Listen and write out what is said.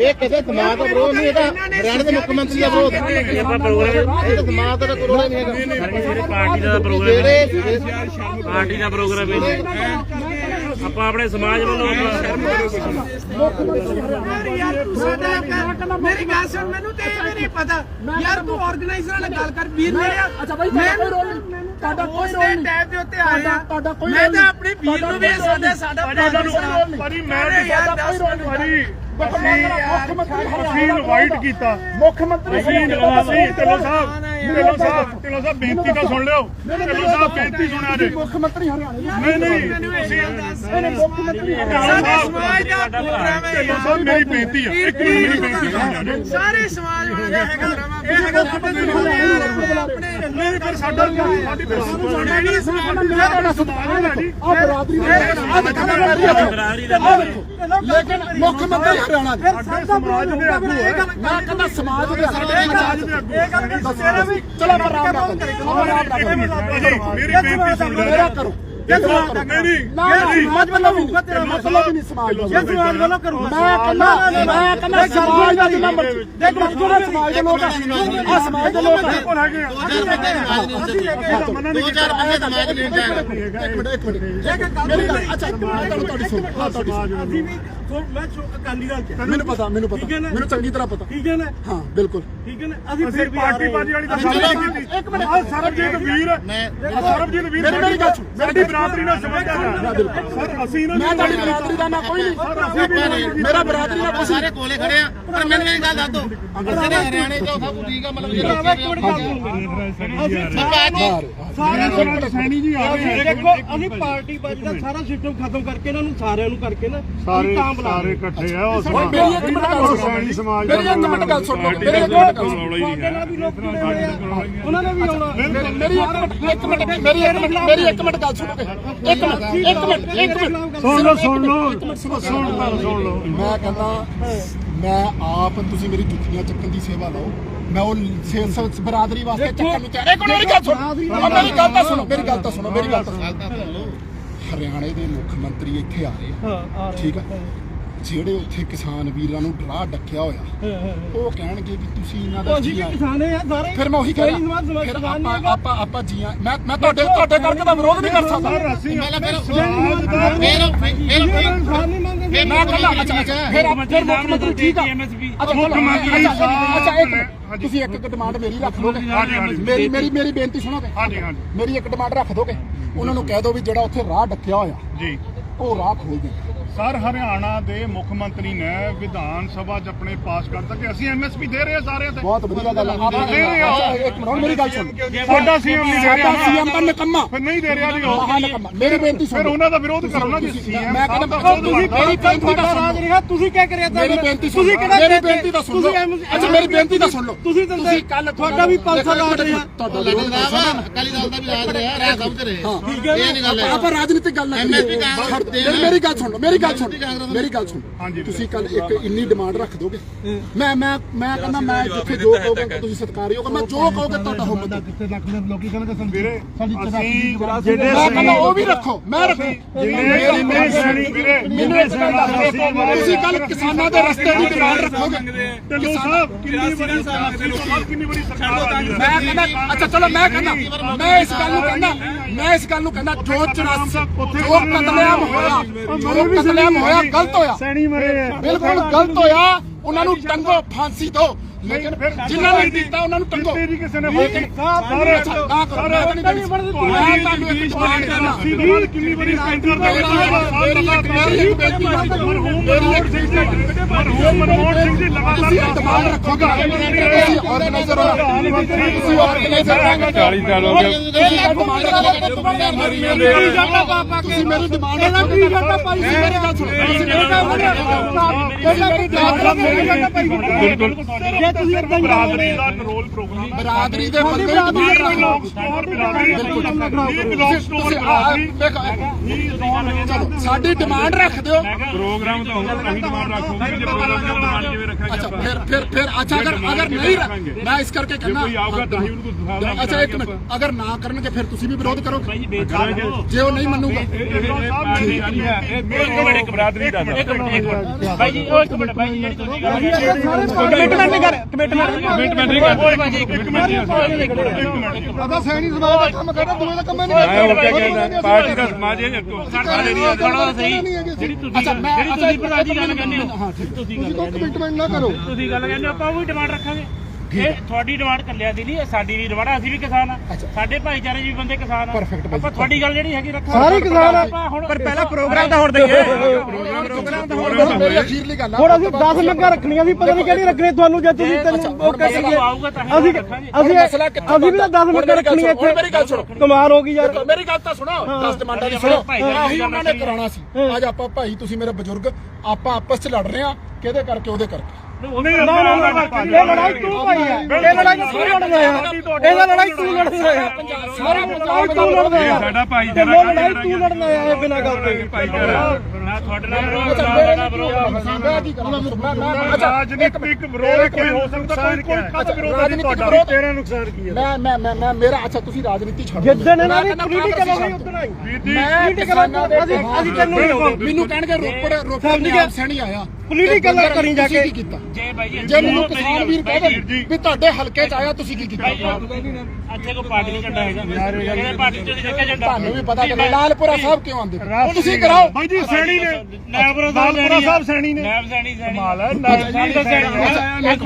ਇਹ ਕਿਸੇ ਸਮਾਜ ਦਾ ਵਿਰੋਧ ਨਹੀਂ ਹੈਗਾ। ਹਰਿਆਣਾ ਦੇ ਮੁੱਖ ਮੰਤਰੀ ਦਾ ਵਿਰੋਧ। ਇਹ ਆਪਾਂ ਪ੍ਰੋਗਰਾਮ ਇਹ ਤਾਂ ਸਮਾਜ ਦਾ ਵਿਰੋਧ ਨਹੀਂ ਹੈਗਾ। ਸਾਡੀ ਪਾਰਟੀ ਦਾ ਪ੍ਰੋਗਰਾਮ ਹੈ। ਪਾਰਟੀ ਦਾ ਪ੍ਰੋਗਰਾਮ ਹੈ। ਆਪਾਂ ਆਪਣੇ ਸਮਾਜ ਵੱਲੋਂ ਆਪਾਂ ਮੇਰੀ ਗੱਲ ਸੁਣ ਮੈਨੂੰ ਤੇ ਇਹ ਨਹੀਂ ਪਤਾ। ਯਾਰ ਤੂੰ ਆਰਗੇਨਾਈਜ਼ਰ ਨਾਲ ਗੱਲ ਕਰ ਵੀਰ ਮੇਰੇ ਅੱਛਾ ਬਾਈ ਨਹੀਂ। ਤੁਹਾਡਾ ਕੋਈ ਰੋਲ ਦੇ ਨਹੀਂ। ਟੈਬ ਦੇ ਉੱਤੇ ਆਇਆ ਤੁਹਾਡਾ ਕੋਈ ਮੈਂ ਰੋਲ ਤਾਂ ਨਹੀਂ। ਆਪਣੇ ਵੀਰ ਨੂੰ ਵੀ ਇਹ ਸਾਡਾ ਸਾਡਾ ਤੁਹਾਡਾ ਕੋਈ ਰੋਲ ਨਹੀਂ। ਭਾਜੀ ਮੈਂ ਅਰੇ ਯਾਰ ਤੁਹਾਡਾ ਕੋਈ ਦੱਸ ਰੋਲ ਨਹੀਂ। ਮੁੱਖ ਮੰਤਰੀ ਅਸੀਂ ਇਨਵਾਈਟ ਕੀਤਾ। ਮੁੱਖ ਮੰਤਰੀ ਅਸੀਂ ਅਸੀਂ ਢਿੱਲੋਂ ਸਾਹਿਬ ਢਿੱਲੋਂ ਸਾਹਿਬ ਢਿੱਲੋਂ ਸਾਹਿਬ ਬੇਨਤੀ ਤਾਂ ਸੁਣ ਲਿਓ। ਢਿੱਲੋਂ ਸਾਹਿਬ ਬੇਨਤੀ ਸੁਣਿਆ ਜੇ। ਮੁੱਖ ਮੰਤਰੀ ਹਰਿਆਣਾ ਨਹੀਂ। ਨਹੀਂ ਮੁੱਖ ਮੰਤਰੀ ਸਾਡੇ ਸਮਾਜ ਦਾ ਪ੍ਰੋਗਰਾਮ ਹੈ ਢਿੱਲੋਂ ਸਾਹਿਬ ਮੇਰੀ ਬੇਨਤੀ ਆ। ਇੱਕ ਮਿੰਟ ਮੇਰੀ ਬੇਨਤੀ ਸੁਣ। ਸਾਰੇ ਸਮਾਜ ਵਾਲਿਆਂ ਦਾ ਹੈਗਾ। ਇਹ ਹੈਗਾ ਆਪਣੇ ਨਹੀਂ ਪਰ ਸਾਡਾ ਸਾਡੀ ਜਿਹੜੀ ਸਮਾਜ ਹੈ ਜੀ। ਆ ਬਰਾਦਰੀ ਆ ਦੇਖੋ ਬਰਾਦਰੀ ਦਾ ਲੇਕਿਨ ਮੁੱਖ ਮੰਤਰੀ ਹਰਿਆਣਾ ਦੇ ਸਾਡੇ ਸਮਾਜ ਦੇ ਆਗੂ ਹੈ ਮੈਂ ਕਹਿੰਦਾ ਸਮਾਜ ਦੇ ਸਾਡੇ ਸਮਾਜ ਦੇ ਆਗੂ ਇਹ ਗੱਲ ਤੇਰਾ ਵੀ ਚਲੋ ਮੈਂ ਆਰਾਮ ਨਾਲ ਕਰੋ ਆਰਾਮ ਨਾਲ ਕਰੋ ਮੇਰੀ ਬੇਨਤੀ ਸੁਣ ਮੇਰਾ ਕਰੋ। ਗੱਲ ਅੱਛਾ ਤੁਹਾਨੂੰ ਤੁਹਾਡੀ ਸੁਣ ਤੁਹਾਡੀ ਅਸੀਂ ਵੀ ਮੈਂ ਅਕਾਲੀ ਦਲ ਚ ਮੈਨੂੰ ਪਤਾ ਮੈਨੂੰ ਪਤਾ? ਮੈਨੂੰ ਚੰਗੀ ਤਰ੍ਹਾਂ ਪਤਾ ਠੀਕ ਹੈ ਨਾ ਹਾਂ ਬਿਲਕੁਲ ਠੀਕ ਹੈ ਨਾ ਅਸੀਂ ਅਸੀਂ ਫਿਰ ਵੀ ਆ ਪਾਰਟੀ ਰਹੇ ਬਾਜੀ ਵਾਲੀ ਤਾਂ ਚਲੋ, ਗੱਲ ਨਹੀਂ ਕੀਤੀ ਇੱਕ ਮਿੰਟ। ਆਹ ਸਰਬਜੀਤ ਵੀਰ ਮੈਂ ਆਹ ਸਰਬਜੀਤ ਵੀਰ ਮੇਰੀ- ਮੇਰੀ ਗੱਲ ਸੁਣ। ਸਾਡੀ ਬਰਾਦਰੀ ਨਾਲ ਸਮਝਦਾ ਸਰ ਅਸੀਂ ਨਾ ਮੈਂ ਤੁਹਾਡੀ ਬਰਾਦਰੀ ਦਾ ਨਾ ਕੋਈ ਨਹੀਂ। ਮੇਰਾ ਬਰਾਦਰੀ ਦਾ ਕੁਛ ਸਾਰੇ ਕੋਲੇ ਖੜੇ ਆ। ਪਰ ਮੈਨੂੰ ਇਹ ਗੱਲ ਦੱਸ ਦੋ ਜਿਹੜੇ ਹਰਿਆਣੇ ਚੋਂ ਸਭ ਠੀਕ ਆ ਮਤਲਬ ਇਹ ਸਾਰੇ ਸੈਣੀ ਜੀ ਆ ਰਹੇ ਦੇਖੋ ਅਸੀਂ ਪਾਰਟੀ ਬਾਜੀ ਦਾ ਸਾਰਾ ਸਿਸਟਮ ਖਤਮ ਕਰਕੇ ਇਹਨਾਂ ਨੂੰ ਸਾਰਿਆਂ ਨੂੰ ਕਰਕੇ ਨਾ ਸਾਰੇ ਸਾਰੇ ਇਕੱਠੇ ਆ ਉਹ ਮੇਰੀ ਇੱਕ ਮਿੰਟ ਗੱਲ ਸੁਣੋ। ਸੈਣੀ ਸਮਾਜ ਮੇਰੀ ਇੱਕ ਮਿੰਟ ਗੱਲ ਸੁਣ। ਲਓ ਮੇਰੀ ਇੱਕ ਮਿੰਟ ਗੱਲ ਸੁਣੋ ਨਾਲ ਉਹਨਾਂ ਨੇ ਵੀ ਆਉਣਾ। ਮੇਰੀ ਇੱਕ ਮਿੰਟ ਇੱਕ ਮਿੰਟ ਮੇਰੀ ਇੱਕ ਮਿੰਟ ਮੇਰੀ ਇੱਕ ਮਿੰਟ ਗੱਲ ਸੁਣੋਗੇ ਇੱਕ ਮਿੰਟ ਇੱਕ ਮਿੰਟ ਇੱਕ ਮਿੰਟ ਸੁਣ ਲਓ ਸੁਣ ਲਓ। ਸੁਣ ਲਓ ਸੁਣ ਲਓ। ਮੈਂ ਕਹਿੰਦਾ ਮੈਂ ਆਪ ਤੁਸੀਂ ਮੇਰੀ ਜੁੱਤੀਆਂ ਚੱਕਣ ਦੀ ਸੇਵਾ ਲਓ। ਮੈਂ ਉਹ ਸੇ- ਸ- ਬਰਾਦਰੀ ਵਾਸਤੇ ਚੱਕਣ ਨੂੰ ਤਿਆਰ ਇੱਕ ਮਿੰਟ ਮੇਰੀ ਗੱਲ ਸੁਣੋ। ਉਹ ਮੇਰੀ ਗੱਲ ਤਾਂ ਸੁਣੋ ਮੇਰੀ ਗੱਲ ਤਾਂ ਸੁਣੋ ਮੇਰੀ ਗੱਲ ਤਾਂ ਸੁਣੋ। ਹਰਿਆਣੇ ਦੇ ਮੁੱਖ ਮੰਤਰੀ ਇੱਥੇ ਆ ਰਹੇ ਆ। ਠੀਕ ਆ। ਜਿਹੜੇ ਉੱਥੇ ਕਿਸਾਨ ਵੀਰਾਂ ਨੂੰ ਡਰਾ ਡੱਕਿਆ ਹੋਇਆ ਉਹ ਕਹਿਣਗੇ ਵੀ ਤੁਸੀਂ ਇਹਨਾਂ ਦਾ ਅਸੀਂ ਵੀ। ਕਿਸਾਨ ਆ ਸਾਰੇ ਫਿਰ ਮੈਂ ਉਹੀ ਕਹਿ ਰਿਹਾ ਫਿਰ ਆਪਾਂ। ਆਪਾਂ ਆਪਾਂ ਜੀ ਆਇਆਂ। ਮੈਂ ਮੈਂ ਤੁਹਾਡੇ ਤੁਹਾਡੇ ਕਰਕੇ ਤਾਂ ਵਿਰੋਧ ਨਹੀਂ ਕਰ ਸਕਦਾ ਫਿਰ ਕਿਸਾਨ ਨਹੀਂ ਮੰਗਦੇ ਮੈਂ ਕਹਿੰਦਾ ਅੱਛਾ ਅੱਛਾ ਫਿਰ ਫਿਰ ਮੁੱਖ ਮੰਤਰੀ ਠੀਕ ਆ ਅੱਛਾ ਮੁੱਖ ਮੰਤਰੀ ਅੱਛਾ, ਇੱਕ। ਤੁਸੀਂ ਇੱਕ ਇੱਕ ਡਿਮਾਂਡ ਮੇਰੀ ਰੱਖ ਹਾਂਜੀ। ਮੇਰੀ ਮੇਰੀ ਮੇਰੀ ਬੇਨਤੀ ਸੁਣੋਗੇ ਹਾਂਜੀ ਹਾਂਜੀ ਮੇਰੀ ਇੱਕ ਡਿਮਾਂਡ ਰੱਖ ਦੋਗੇ ਉਹਨਾਂ ਨੂੰ ਕਹਿ ਦਿਓ ਵੀ ਜਿਹੜਾ ਉੱਥੇ ਰਾਹ ਡੱਕਿਆ ਹੋਇਆ ਜੀ ਉਹ ਰਾਹ ਖੋਲ ਦੇ ਸਰ ਹਰਿਆਣਾ ਦੇ ਮੁੱਖ ਮੰਤਰੀ ਨੇ ਵਿਧਾਨ ਸਭਾ 'ਚ ਆਪਣੇ ਪਾਸ ਕਰਤਾ ਕਿ ਅਸੀਂ ਐਮਐਸਪੀ ਦੇ ਰਹੇ ਹਾਂ ਸਾਰਿਆਂ ਤੇ। ਬਹੁਤ ਵਧੀਆ ਗੱਲ ਆ ਆਪਾਂ ਦੇ ਰਹੇ ਆ। ਅੱਛਾ, ਇੱਕ ਮਿੰਟ ਮੇਰੀ ਗੱਲ ਸੁਣ। ਸਾਡਾ ਸੀਐਮ ਨਹੀਂ ਦੇ ਰਿਹਾ। ਸੀਐਮ ਤਾਂ ਨਿਕੰਮਾ। ਫਿਰ ਨਹੀਂ ਦੇ ਰਿਹਾ ਜੀ ਉਹ। ਨਿਕੰਮਾ। ਮੇਰੀ ਬੇਨਤੀ ਸੁਣ। ਫਿਰ ਉਹਨਾਂ ਦਾ ਵਿਰੋਧ ਕਰੋ ਨਾ ਜੀ। ਸੀਐਮ ਮੈਂ ਕਹਿੰਦਾ ਤੁਸੀਂ ਮੇਰੀ ਬੇਨਤੀ ਸੁਣ। ਲਓ ਰਿਹਾ ਤੁਸੀਂ ਕੀ ਕਰਿਆ ਤਾਂ ਮੇਰੀ ਬੇਨਤੀ ਸੁਣ। ਤੁਸੀਂ ਕਿਹੜਾ ਮੇਰੀ ਬੇਨਤੀ ਤਾਂ ਸੁਣ। ਲਓ ਅੱਛਾ ਮੇਰੀ ਬੇਨਤੀ ਤਾਂ ਸੁਣ। ਲਓ ਤੁਸੀਂ ਤੁਸੀਂ ਕੱਲ ਤੁਹਾਡਾ ਵੀ ਪੰਜ ਸਾਲ ਆ ਰਹੇ। ਆ ਤੁਹਾਡਾ ਨਾ। ਅਕਾਲੀ ਦਲ ਦਾ ਵੀ ਰਾਜ ਰਿਹਾ ਰਾਜ ਸਮਝ ਰਹੇ। ਹਾਂ। ਇਹ ਨਹੀਂ ਗੱਲ ਹੈ। ਆਪਾਂ ਰਾਜਨੀਤਿਕ ਗੱਲ ਨਾ ਕਰੀਏ। ਦੇ ਮੇਰੀ ਗੱਲ ਸੁਣ। ਲਓ ਮੇਰੀ ਗੱਲ ਸੁਣ ਕਾਂਗਰਸ ਮੇਰੀ ਗੱਲ ਸੁਣ। ਤੁਸੀਂ ਕੱਲ ਇੱਕ ਇੰਨੀ ਡਿਮਾਂਡ ਰੱਖ ਦੋਗੇ? ਮੈਂ ਮੈਂ ਮੈਂ ਕਹਿੰਦਾ ਮੈਂ ਜਿੱਥੇ ਜੋ ਕਹੋਗੇ ਤੁਸੀਂ ਸਤਿਕਾਰਯੋਗ ਮੈਂ ਜੋ ਕਹੋਗੇ ਤੁਹਾਡਾ ਹੁਕਮ ਕਿੱਥੇ ਲੱਖ ਦੇ ਲੋਕੀ ਕਹਿੰਦੇ ਵੀਰੇ ਅਸੀਂ ਮੈਂ ਕਹਿੰਦਾ ਉਹ ਵੀ ਰੱਖੋ ਮੈਂ ਰੱਖੂ ਜਿੰਨੇ ਜਿੰਨੇ ਸੈਣੀ ਵੀਰੇ ਦਿਓ, ਤੁਸੀਂ ਕੱਲ ਕਿਸਾਨਾਂ ਦੇ ਰਸਤੇ ਦੀ ਡਿਮਾਂਡ ਰੱਖੋਗੇ? ਢਿੱਲੋਂ ਸਾਹਿਬ ਕਿੰਨੀ ਬੜੀ ਸਰਕਾਰ ਕਿੰਨੀ ਬੜੀ ਸਰਕਾਰ ਮੈਂ ਕਹਿੰਦਾ ਅੱਛਾ ਚਲੋ ਮੈਂ ਕਹਿੰਦਾ ਮੈਂ ਇਸ ਗੱਲ ਨੂੰ ਕਹਿੰਦਾ ਮੈਂ ਇਸ ਗੱਲ ਨੂੰ ਕਹਿੰਦਾ ਜੋ 84 ਜੋ ਕਤਲੇਆਮ ਹੋਇਆ ਜੋ ਕਤਲੇਆਮ ਹੋਇਆ ਗਲਤ ਹੋਇਆ। ਸੈਣੀ ਮਰੇ। ਬਿਲਕੁਲ ਗਲਤ ਹੋਇਆ। ਉਹਨਾਂ ਨੂੰ ਟੰਗੋ ਫਾਂਸੀ ਦਿਓ ਲੇਕਿਨ ਜਿਨ੍ਹਾਂ ਨੇ ਕੀਤਾ ਉਹਨਾਂ ਨੂੰ ਟੰਗੋ ਤੇਰੀ ਕਿਸੇ ਨੇ ਲੇਕਿਨ ਸਾਰੇ ਤਾਂ ਨਹੀਂ। ਮੈਂ ਤੁਹਾਨੂੰ ਇੱਕ ਡਿਮਾਂਡ ਕਰਨਾ ਬਾਅਦ ਕਿੰਨੀ ਬੜੀ ਸੈਂਟਰ ਦਾ ਮੇਰੀ ਬੇਨਤੀ ਮਰਹੂਮ ਮਨਮੋਹਨ ਸਿੰਘ ਜੀ ਮਰਹੂਮ ਮਨਮੋਹਨ ਸਿੰਘ ਜੀ ਲਗਾਤਾਰ ਡਿਮਾਂਡ ਰੱਖੋਗੇ ਤੁਸੀਂ ਆਰਗੇਨਾਈਜ਼ਰ ਹੋ ਤੁਸੀਂ ਆਰਗੇਨਾਈਜ਼ਰ ਹੋ 40 ਸਾਲ ਹੋ ਗਏ ਤੁਸੀਂ ਮੇਰੀ ਡਿਮਾਂਡ ਰੱਖੋ ਮੇਰੀ ਗੱਲ ਸੁਣੋ ਮੇਰੀ ਗੱਲ ਸੁਣੋ ਜੇ ਤੁਸੀਂ ਇਦਾਂ ਹੀ ਬਰਾਦਰੀ ਦਾ ਪ੍ਰੋਗਰਾਮ ਦੇ ਬੰਦੇ ਰੱਖੋ ਸਾਡੀ ਡਿਮਾਂਡ ਰੱਖ ਦਿਓ। ਪ੍ਰੋਗਰਾਮ ਤਾਂ ਹੋਊਗਾ ਤਾਂ ਹੀ ਡਿਮਾਂਡ ਰੱਖੋਗੇ ਜੇ ਪ੍ਰੋਗਰਾਮ ਦਾ ਡਿਮਾਂਡ ਕਿਵੇਂ ਰੱਖਾਂਗੇ ਅੱਛਾ ਆਪਾਂ ਫਿਰ ਫਿਰ ਫਿਰ ਅੱਛਾ ਅਗਰ ਅਗਰ ਨਹੀਂ ਮੈਂ ਇਸ ਕਰਕੇ ਕਹਿੰਦਾ ਕੋਈ ਆਊਗਾ ਤਾਂ ਹੀ ਉਹਨੂੰ ਦਿਖਾਵਾਂਗੇ ਅੱਛਾ ਇੱਕ ਮਿੰਟ। ਅਗਰ ਨਾ ਕਰਨਗੇ ਫਿਰ ਤੁਸੀਂ ਵੀ ਵਿਰੋਧ ਕਰੋਗੇ। ਕਰਾਂਗੇ। ਜੇ ਉਹ ਨਹੀਂ ਮੰਨੂਗਾ। ਇੱਕ ਬਰਾਦਰੀ ਦਾ ਭਾਈ ਜੀ ਉਹ ਇੱਕ ਮਿੰਟ ਭਾਈ ਜੀ ਜਿਹੜੀ ਤੁਸੀਂ ਕਮਿਟਮੈਂਟ ਨਹੀਂ ਕਰ ਕਮਿਟਮੈਂਟ ਕਮਿਟਮੈਂਟ ਨਹੀਂ ਕਰਦੇ ਇੱਕ ਮਿੰਟ ਇੱਕ ਮਿੰਟ ਪਤਾ ਸੈਣੀ ਸਭਾ ਦਾ ਕੰਮ ਕਰਦਾ ਦੂਏ ਦਾ ਕੰਮ ਨਹੀਂ ਮੈਂ ਹੋਰ ਕੀ ਕਹਿੰਦਾ ਪਾਰਟੀ ਦਾ ਸਮਾਜ ਹੈ ਸਾਡੇ ਦੀ ਥੋੜਾ ਸਹੀ ਜਿਹੜੀ ਤੁਸੀਂ ਅੱਛਾ ਮੈਂ ਜਿਹੜੀ ਅੱਛਾ ਤੁਸੀਂ ਭਰਾ ਦੀ ਗੱਲ ਕਹਿੰਦੇ ਹੋ। ਹਾਂ ਠੀਕ। ਤੁਸੀਂ ਗੱਲ ਕਹਿੰਦੇ ਕਮਿਟਮੈਂਟ ਨਾ ਕਰੋ। ਤੁਸੀਂ ਗੱਲ ਕਹਿੰਦੇ ਹੋ, ਆਪਾਂ ਉਹ ਵੀ ਡਿਮਾਂਡ ਰੱਖਾਂਗੇ। ਇਹ ਤੁਹਾਡੀ ਡਿਮਾਂਡ ਕੱਲਿਆਂ ਦੀ ਨਹੀਂ ਇਹ ਸਾਡੀ ਵੀ ਡਿਮਾਂਡ ਆ, ਅਸੀਂ ਵੀ ਕਿਸਾਨ ਆ। ਅੱਛਾ। ਸਾਡੇ ਭਾਈਚਾਰੇ 'ਚ ਵੀ ਬੰਦੇ ਕਿਸਾਨ ਆ। Perfect ਬਾਈ। ਆਪਾਂ ਤੁਹਾਡੀ ਗੱਲ ਜਿਹੜੀ ਹੈਗੀ ਰੱਖਾਂਗੇ। ਸਾਰੇ ਕਿਸਾਨ ਆ। ਆਪਾਂ ਹੁਣ ਪਰ ਪਹਿਲਾਂ ਪ੍ਰੋਗਰਾਮ ਤਾਂ ਹੁਣ ਦਈਏ। ਮੇਰੀ ਅਖੀਰਲੀ ਗੱਲ ਆ। ਹੁਣ ਅਸੀਂ 10 ਮੰਗਾਂ ਰੱਖਣੀਆਂ ਸੀ ਪਤਾ ਨਹੀਂ ਕਿਹੜੀ ਰੱਖਣੀ ਤੁਹਾਨੂੰ ਜੇ ਤੁਸੀਂ ਤੈਨੂੰ ਉਹ ਕਹਿ ਜਦੋਂ ਸਕਦੇ ਆਊਗਾ ਤਾਂ ਹੀ ਅਸੀਂ ਰੱਖਾਂਗੇ। ਅਸੀਂ ਮਸਲਾ ਕਿੱਥੇ ਅਸੀਂ ਵੀ ਤਾਂ 10 ਮੰਗਾਂ ਰੱਖਣੀਆਂ ਹੁਣ ਮੇਰੀ ਗੱਲ ਸੁਣੋ। ਕਮਾਲ ਹੋ ਗਈ ਯਾਰ। ਮੇਰੀ ਗੱਲ ਤਾਂ ਸੁਣੋ। 10 ਡਿਮਾਂਡਾਂ ਦੀ ਸੁਣੋ। ਆਹੀ ਉਹਨਾਂ ਨੇ ਕਰਾਉਣਾ ਸੀ। ਅੱਜ ਆਪਾਂ ਭਾਈ ਤੁਸੀਂ ਮੇਰੇ ਬਜ਼ੁਰਗ ਆਪਾਂ ਆਪਸ ਚ ਲੜ ਰਹੇ ਆ ਕਿਹਦੇ ਕਰਕੇ ਉਹਦੇ ਕਰਕੇ। ਨਹੀਂ ਨਾ ਨਾ ਨਾ ਇਹ ਲੜਾਈ ਤੂੰ ਭਾਈ ਇਹ ਲੜਾਈ ਤੂੰ ਲੜਦਾ ਆ ਇਹਦਾ ਲੜਾਈ ਤੂੰ ਲੜਦਾ ਆ ਸਾਰੇ ਲੜਾਈ ਤੂੰ ਲੜਦਾ ਇਹ ਆ ਸਾਡਾ ਭਾਈ ਤੇ। ਮੈਂ ਲੜਾਈ ਤੂੰ ਲੜਦਾ ਆ ਇਹ ਬਿਨਾਂ ਗੱਲ ਤੋਂ। ਭਾਈਚਾਰਾ। ਤੁਹਾਡੇ ਨਾਲ ਵਿਰੋਧ ਅੱਛਾ ਨਾ ਮੇਰੇ ਸਾਡਾ ਵਿਰੋਧ ਮੈਂ ਕੀ ਕਰਾਂ ਮੈਂ ਮੈਂ ਅੱਛਾ ਰਾਜਨੀਤਿਕ ਵਿਰੋਧ ਕੋਈ ਹੋ ਸਕਦਾ? ਕੋਈ ਕੋਈ ਖਾਸ ਵਿਰੋਧ ਨਹੀਂ ਰਾਜਨੀਤਿਕ ਤੁਹਾਡਾ ਵਿਰੋਧ ਤੇਰਾ ਨੁਕਸਾਨ ਕੀ ਹੈ? ਮੈਂ ਮੈਂ ਮੈਂ ਮੈਂ ਮੇਰਾ ਅੱਛਾ ਤੁਸੀਂ ਰਾਜਨੀਤੀ ਛੱਡ। ਜਿੱਦਣ ਇਹਨਾਂ ਦੀ ਮੈਂ ਕਹਿੰਦਾ ਪੋਲੀਟੀਕਲ ਹੋ ਗਈ ਕਾਂਗਰਸੀ ਉਦੋਂ ਆਈ। ਵੀਰ ਜੀ ਮੈਂ ਪੋਲੀਟੀਕਲ ਕਿਸਾਨਾਂ ਦੇ ਅਸੀਂ ਅਸੀਂ ਤੈਨੂੰ ਨਹੀਂ ਲਾਉਂਦੇ ਮੈਨੂੰ ਕਹਿਣਗੇ ਰੋਪੜ ਰੋਪੜ ਸਮਝ ਨਹੀਂ ਗਿਆ। ਸੈਣੀ ਆਇਆ। ਪੋਲੀਟੀਕਲ ਤੇ ਕਰੀ ਜਾ ਤੁਸੀਂ ਕੇ। ਕੀ ਕੀਤਾ? ਜੇ ਭਾਈ ਜੀ ਜੇ ਮੈਨੂੰ ਕਿਸਾਨ ਵੀਰ ਭਾਈ ਕਹਿੰਦੇ ਜੀ, ਵੀ ਤੁਹਾਡੇ ਹਲਕੇ ਚ ਆਇਆ ਤੁਸੀਂ ਕੀ ਕੀਤਾ? ਇੱਥੇ ਕੋਈ ਪਾਰਟੀ ਨਹੀਂ ਝੰਡਾ ਹੈਗਾ। ਜਿਹੜੇ ਪਾਰਟੀ ਚ ਦੇਖਿਆ ਝੰਡਾ। ਤੁਹਾਨੂੰ ਵੀ ਪਤਾ ਕਿ ਲਾਲਪੁਰਾ ਸਾਹਿਬ ਕਿਉਂ ਆਉਂਦੇ? ਤੁਸੀਂ ਕਰਾਓ ਭਾਈ ਜੀ ਸੈਣੀ ਨੇ ਨਾਲਪੁਰਾ ਸਾਹਿਬ ਸੈਣੀ ਨੇ। ਨਾਇਬ ਸੈਣੀ ਸੈਣੀ ਕਮਾਲ ਹੈ ਨਾਇਬ ਸੈਣੀ ਅੱਛਾ, ਇੱਕ